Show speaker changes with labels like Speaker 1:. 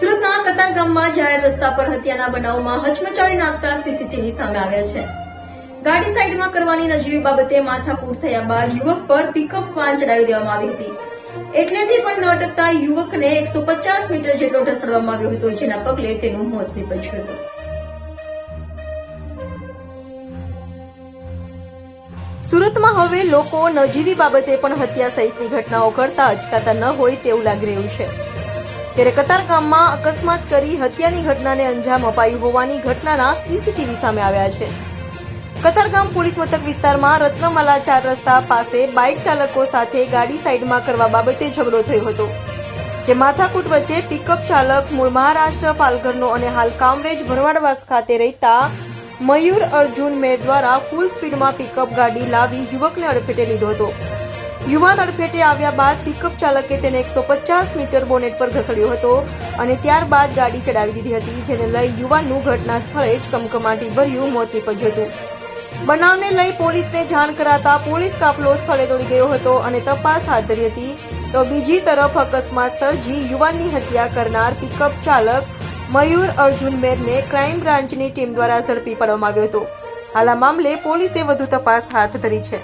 Speaker 1: કતારગામમાં જાહેર રસ્તા પર હત્યાના બનાવમાં હચમચાવી નાખતા સીસીટીવી સામે આવ્યા છે. ગાડી સાઈડમાં કરવાની નજીવી બાબતે માથાકૂટ થયા બાદ યુવક પર પિકઅપ વાન ચડાવી દેવામાં આવી હતી. એટલેથી પણ ન અટકતા યુવકને એકસો પચાસ મીટર જેટલો ઢસડવામાં આવ્યો હતો, જેના પગલે તેનું મોત નીપજ્યું હતું. સુરતમાં હવે લોકો નજીવી બાબતે પણ હત્યા સહિતની ઘટનાઓ કરતા અચકાતા ન હોય તેવું લાગી રહ્યું છે. ત્યારે કતારગામમાં અકસ્માત કરી હત્યાની ઘટનાને અંજામ અપાયું હોવાની ઘટનાના સીસીટીવી સામે આવ્યા છે. કતારગામ પોલીસ મથક વિસ્તારમાં રત્નમાલા ચાર રસ્તા પાસે બાઇક ચાલકો સાથે ગાડી સાઈડમાં કરવા બાબતે ઝઘડો થયો હતો, જે માથાકૂટ વચ્ચે પિકઅપ ચાલક મૂળ મહારાષ્ટ્ર, પાલઘરનો અને હાલ કામરેજ, ભરવાડવાસ ખાતે રહેતા મયુર અર્જુન મેર દ્વારા ફૂલ સ્પીડમાં પિકઅપ ગાડી લાવી યુવકને અડફેટે લીધો હતો. યુવાન અડફેટે આવ્યા બાદ પિકઅપ ચાલકે તેને એકસો પચાસ મીટર બોનેટ પર ઘસડ્યો હતો અને ત્યારબાદ ગાડી ચડાવી દીધી હતી, જેને લઈ યુવાનનું ઘટના સ્થળે જ કમકમાટી ભર્યું, મોત નીપજ્યું હતું. બનાવને લઈ પોલીસને જાણ કરાતા પોલીસ કાફલો સ્થળે દોડી ગયો હતો અને તપાસ હાથ ધરી હતી. તો બીજી તરફ અકસ્માત સર્જી યુવાનની હત્યા કરનાર પિકઅપ ચાલક મયુર અર્જુન મેરને ક્રાઇમ બ્રાન્ચની ટીમ દ્વારા ઝડપી પાડવામાં આવ્યો હતો. હાલ આ મામલે પોલીસે વધુ તપાસ હાથ ધરી છે.